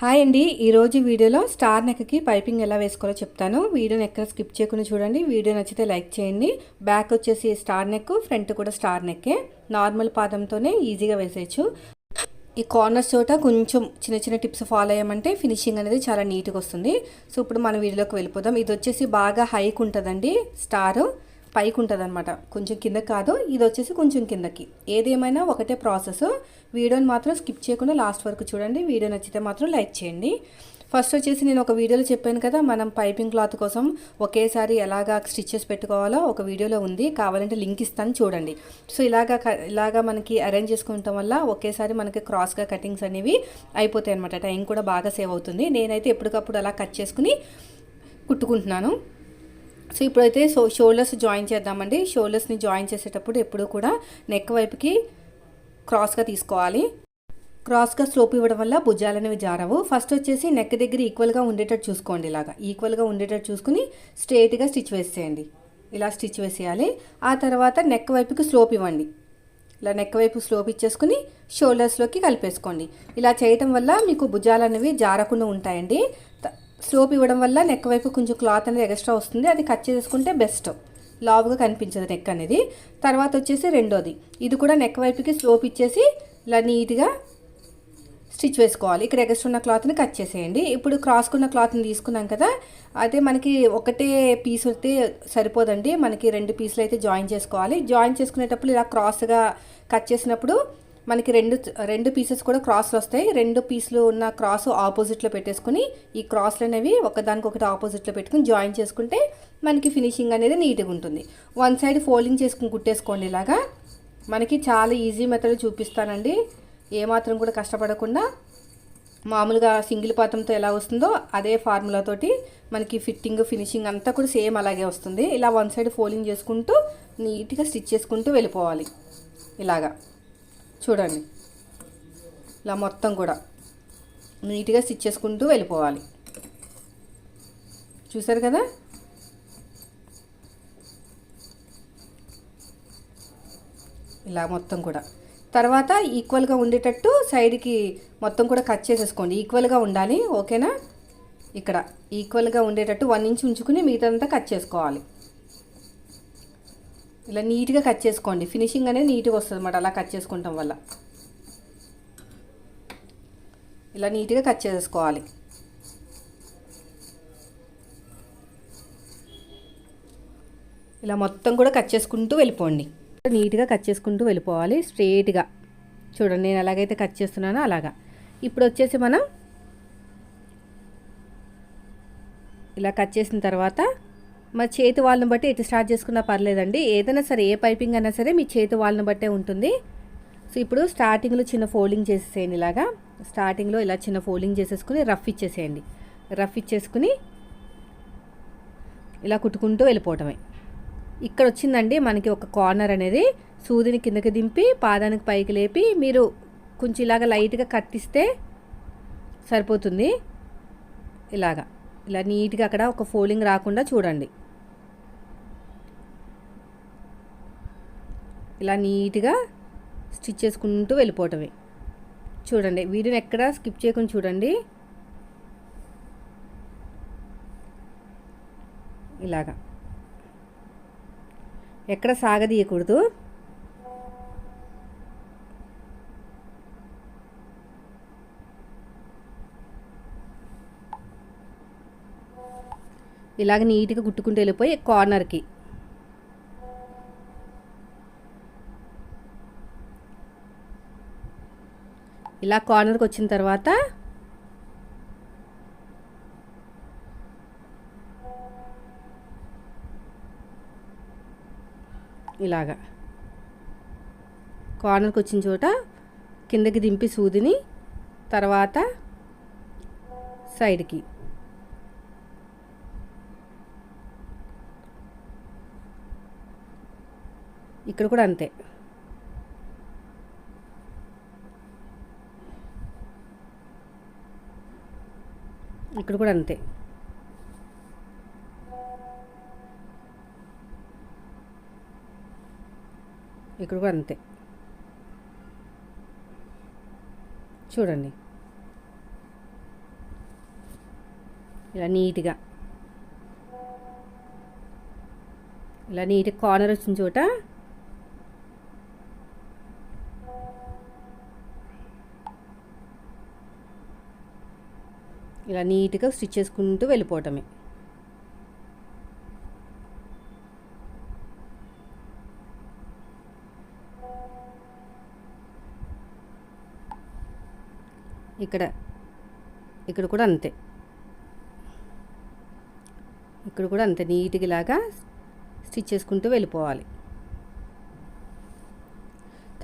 Hi అండి. ఈరోజు వీడియోలో స్టార్ నెక్కి పైపింగ్ ఎలా వేసుకోవాలో చెప్తాను. వీడియోని ఎక్కడ స్కిప్ చేయకుండా చూడండి. వీడియో నచ్చితే లైక్ చేయండి. బ్యాక్ వచ్చేసి స్టార్ నెక్ ఫ్రంట్ కూడా స్టార్ నెక్కే. నార్మల్ పాదంతోనే ఈజీగా వేసేయచ్చు. ఈ కార్నర్స్ చోట కొంచెం చిన్న చిన్న టిప్స్ ఫాలో అయ్యామంటే ఫినిషింగ్ అనేది చాలా నీట్గా వస్తుంది. సో ఇప్పుడు మన వీడియోలోకి వెళ్ళిపోదాం. ఇది వచ్చేసి బాగా హైక్ ఉంటుందండి స్టార్. పైకి ఉంటుంది అనమాట కొంచెం కింద కాదు ఇది వచ్చేసి కొంచెం కిందకి. ఏదేమైనా ఒకటే ప్రాసెస్. వీడియోని మాత్రం స్కిప్ చేయకుండా లాస్ట్ వరకు చూడండి. వీడియో నచ్చితే మాత్రం లైక్ చేయండి. ఫస్ట్ వచ్చేసి నేను ఒక వీడియోలో చెప్పాను కదా మనం పైపింగ్ క్లాత్ కోసం ఒకేసారి ఎలాగా స్టిచ్చెస్ పెట్టుకోవాలో ఒక వీడియోలో ఉంది. కావాలంటే లింక్ ఇస్తాను చూడండి. సో ఇలాగా ఇలాగా మనకి అరేంజ్ చేసుకుంటాం వల్ల ఒకేసారి మనకి క్రాస్గా కటింగ్స్ అనేవి అయిపోతాయి అనమాట టైం కూడా బాగా సేవ్ అవుతుంది. నేనైతే ఎప్పటికప్పుడు అలా కట్ చేసుకుని కుట్టుకుంటున్నాను. సో ఇప్పుడైతే సో షోల్డర్స్ జాయిన్ చేద్దామండి. షోల్డర్స్ని జాయిన్ చేసేటప్పుడు ఎప్పుడూ కూడా నెక్ వైపుకి క్రాస్గా తీసుకోవాలి. క్రాస్గా స్లోప్ ఇవ్వడం వల్ల భుజాలు అనేవి జారవు. ఫస్ట్ వచ్చేసి నెక్ దగ్గర ఈక్వల్గా ఉండేటట్టు చూసుకోండి ఇలాగా. ఈక్వల్గా ఉండేటట్టు చూసుకుని స్ట్రేట్గా స్టిచ్ వేసేయండి. ఇలా స్టిచ్ వేసేయాలి. ఆ తర్వాత నెక్ వైపుకి స్లోప్ ఇవ్వండి. ఇలా నెక్ వైపు స్లోప్ ఇచ్చేసుకుని షోల్డర్స్లోకి కలిపేసుకోండి. ఇలా చేయటం వల్ల మీకు భుజాలు అనేవి జారకుండా ఉంటాయండి. స్లోప్ ఇవ్వడం వల్ల నెక్ వైపు కొంచెం క్లాత్ అనేది ఎక్స్ట్రా వస్తుంది. అది కట్ చేసుకుంటే బెస్ట్ లావుగా కనిపించదు నెక్ అనేది. తర్వాత వచ్చేసి రెండోది. ఇది కూడా నెక్ వైపుకి స్లోప్ ఇచ్చేసి ఇలా నీట్గా స్టిచ్ వేసుకోవాలి. ఇక్కడ ఎగస్ట్ ఉన్న క్లాత్ని కట్ చేసేయండి. ఇప్పుడు క్రాస్కున్న క్లాత్ని తీసుకున్నాం కదా అదే మనకి ఒకటే పీస్ అయితే సరిపోదండి. మనకి రెండు పీసులు అయితే జాయిన్ చేసుకోవాలి. జాయిన్ చేసుకునేటప్పుడు ఇలా క్రాస్గా కట్ చేసినప్పుడు మనకి రెండు రెండు పీసెస్ కూడా క్రాస్లు వస్తాయి. రెండు పీసులు ఉన్న క్రాస్ ఆపోజిట్లో పెట్టేసుకుని ఈ క్రాస్లు అనేవి ఒకదానికొకటి ఆపోజిట్లో పెట్టుకుని జాయిన్ చేసుకుంటే మనకి ఫినిషింగ్ అనేది నీట్గా ఉంటుంది. వన్ సైడ్ ఫోల్డింగ్ చేసుకుని కుట్టేసుకోండి ఇలాగా. మనకి చాలా ఈజీ మెథడ్ చూపిస్తానండి. ఏమాత్రం కూడా కష్టపడకుండా మామూలుగా సింగిల్ పాత్రంతో ఎలా వస్తుందో అదే ఫార్ములాతోటి మనకి ఫిట్టింగ్ ఫినిషింగ్ అంతా కూడా సేమ్ అలాగే వస్తుంది. ఇలా వన్ సైడ్ ఫోల్డింగ్ చేసుకుంటూ నీట్గా స్టిచ్ చేసుకుంటూ వెళ్ళిపోవాలి. ఇలాగా. చూడండి. ఇలా మొత్తం కూడా నీట్గా స్టిచ్ చేసుకుంటూ వెళ్ళిపోవాలి. చూసారు కదా? ఇలా మొత్తం కూడా. తర్వాత ఈక్వల్గా ఉండేటట్టు సైడ్కి మొత్తం కూడా కట్ చేసేసుకోండి. ఈక్వల్గా ఉండాలి ఓకేనా? ఇక్కడ ఈక్వల్గా ఉండేటట్టు వన్ ఇంచ్ ఉంచుకుని మిగతాదంతా కట్ చేసుకోవాలి. ఇలా నీట్గా కట్ చేసుకోండి. ఫినిషింగ్ అనేది నీట్గా వస్తుంది అన్నమాట. అలా కట్ చేసుకుంటాం వల్ల. ఇలా నీట్గా కట్ చేసుకోవాలి. ఇలా మొత్తం కూడా కట్ చేసుకుంటూ వెళ్ళిపోండి. నీట్గా కట్ చేసుకుంటూ వెళ్ళిపోవాలి. స్ట్రేట్గా. చూడండి నేను ఎలాగైతే కట్ చేస్తున్నానో అలాగా. ఇప్పుడు వచ్చేసి మనం ఇలా కట్ చేసిన తర్వాత మా చేతి వాళ్ళని బట్టి ఎటు స్టార్ట్ చేసుకున్నా పర్లేదండి. ఏదైనా సరే ఏ పైపింగ్ అయినా సరే మీ చేతి వాళ్ళని బట్టే ఉంటుంది. సో ఇప్పుడు స్టార్టింగ్లో చిన్న ఫోల్డింగ్ చేసేసేయండి ఇలాగా. స్టార్టింగ్లో ఇలా చిన్న ఫోల్డింగ్ చేసేసుకుని రఫ్ ఇచ్చేసేయండి. రఫ్ ఇచ్చేసుకుని ఇలా కుట్టుకుంటూ వెళ్ళిపోవటమే. ఇక్కడ వచ్చిందండి మనకి ఒక కార్నర్ అనేది. సూదిని కిందకి దింపి పాదానికి పైకి లేపి మీరు కొంచెం ఇలాగ లైట్గా కట్టిస్తే సరిపోతుంది. ఇలాగా. ఇలా నీట్గా అక్కడ ఒక ఫోల్డింగ్ రాకుండా చూడండి. ఇలా నీట్గా స్టిచ్ చేసుకుంటూ వెళ్ళిపోవటమే. చూడండి వీడియోని ఎక్కడ స్కిప్ చేయకుండా చూడండి. ఇలాగా. ఎక్కడ సాగదీయకూడదు. ఇలాగ నీట్గా కుట్టుకుంటూ వెళ్ళిపోయి కార్నర్కి. ఇలా కార్నర్కి వచ్చిన తర్వాత ఇలాగా. కార్నర్కి వచ్చిన చోట కిందకి దింపి సూదిని తర్వాత సైడ్కి. ఇక్కడ కూడా అంతే. ఇక్కడ కూడా అంతే. ఇక్కడ కూడా అంతే. చూడండి. ఇలా నీట్గా. ఇలా నీట్గా కార్నర్ వచ్చిన చోట ఇలా నీట్గా స్టిచ్ చేసుకుంటూ వెళ్ళిపోవటమే. ఇక్కడ ఇక్కడ కూడా అంతే. ఇక్కడ కూడా అంతే నీట్గా ఇలాగా స్టిచ్ చేసుకుంటూ వెళ్ళిపోవాలి.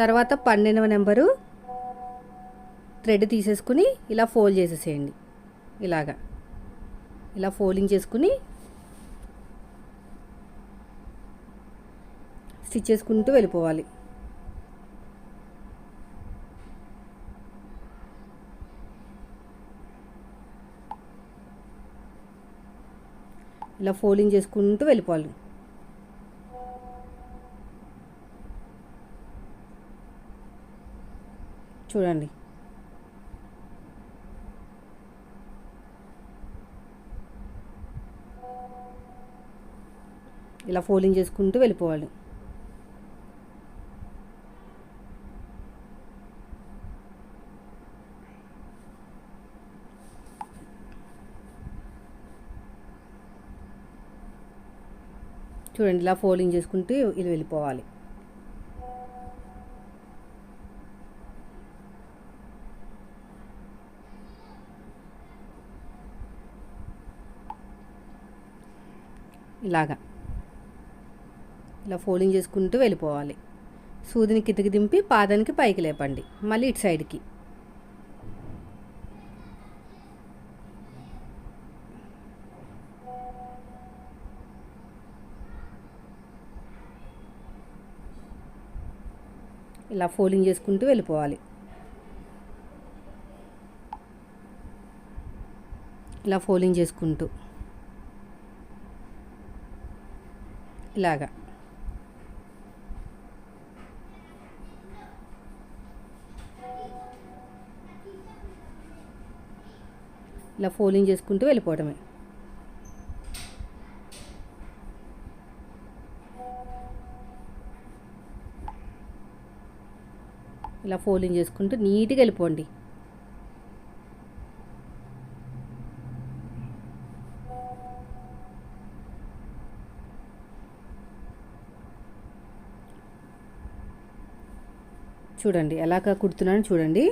తర్వాత పన్నెండవ నెంబరు థ్రెడ్ తీసేసుకుని ఇలా ఫోల్డ్ చేసేసేయండి. ఇలాగా. ఇలా ఫోల్డింగ్ చేసుకుని స్టిచ్ చేసుకుంటూ వెళ్ళిపోవాలి. ఇలా ఫోల్డింగ్ చేసుకుంటూ వెళ్ళిపోవాలి. చూడండి. ఇలా ఫోల్డింగ్ చేసుకుంటూ వెళ్ళిపోవాలి. చూడండి ఇలా ఫోల్డింగ్ చేసుకుంటూ ఇది వెళ్ళిపోవాలి. ఇలాగా. ఇలా ఫోల్డింగ్ చేసుకుంటూ వెళ్ళిపోవాలి. సూదిని కిందకి దింపి పాదానికి పైకి లేపండి. మళ్ళీ ఇటు సైడ్కి. ఇలా ఫోల్డింగ్ చేసుకుంటూ వెళ్ళిపోవాలి. ఇలా ఫోల్డింగ్ చేసుకుంటూ. ఇలాగా. ఇలా ఫోల్డింగ్ చేసుకుంటూ వెళ్ళిపోవడమే. ఇలా ఫోల్డింగ్ చేసుకుంటూ నీట్గా వెళ్ళిపోండి. చూడండి ఎలాగా కుడుతున్నాను చూడండి.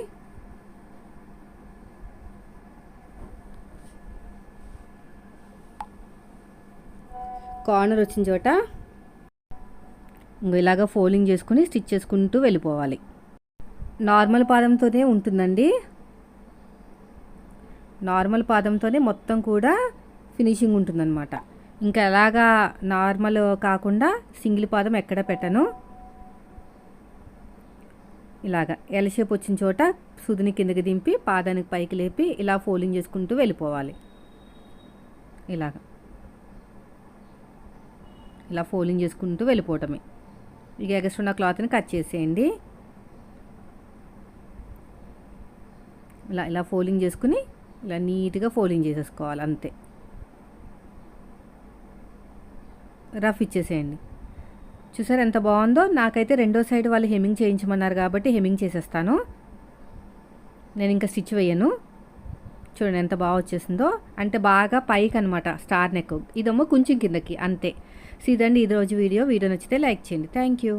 కార్నర్ వచ్చిన చోట ఇంకో ఇలాగ ఫోల్డింగ్ చేసుకుని స్టిచ్ చేసుకుంటూ వెళ్ళిపోవాలి. నార్మల్ పాదంతోనే ఉంటుందండి. నార్మల్ పాదంతోనే మొత్తం కూడా ఫినిషింగ్ ఉంటుందన్నమాట. ఇంకా ఎలాగా నార్మల్ కాకుండా సింగిల్ పాదం ఎక్కడ పెట్టను. ఇలాగా ఎల్ షేప్ వచ్చిన చోట సుదిని కిందకి దింపి పాదానికి పైకి లేపి ఇలా ఫోల్డింగ్ చేసుకుంటూ వెళ్ళిపోవాలి. ఇలాగా. ఇలా ఫోల్డింగ్ చేసుకుంటూ వెళ్ళిపోవటమే. ఇక ఎగస్ట్రా ఉన్న క్లాత్ని కట్ చేసేయండి. ఇలా ఇలా ఫోల్డింగ్ చేసుకుని ఇలా నీట్గా ఫోల్డింగ్ చేసేసుకోవాలి అంతే. రఫ్ ఇచ్చేసేయండి. చూసారు ఎంత బాగుందో? నాకైతే రెండో సైడ్ వాళ్ళు హెమ్మింగ్ చేయించమన్నారు కాబట్టి హెమ్మింగ్ చేసేస్తాను. నేను ఇంకా స్టిచ్ వేయను. చూడండి ఎంత బాగా వచ్చేసిందో. అంటే బాగా పైకి అనమాట స్టార్ నెక్. ఇదేమో కొంచెం కిందకి అంతే. సో ఇదండి ఈరోజు వీడియో. వీడియో నచ్చితే లైక్ చేయండి. Thank you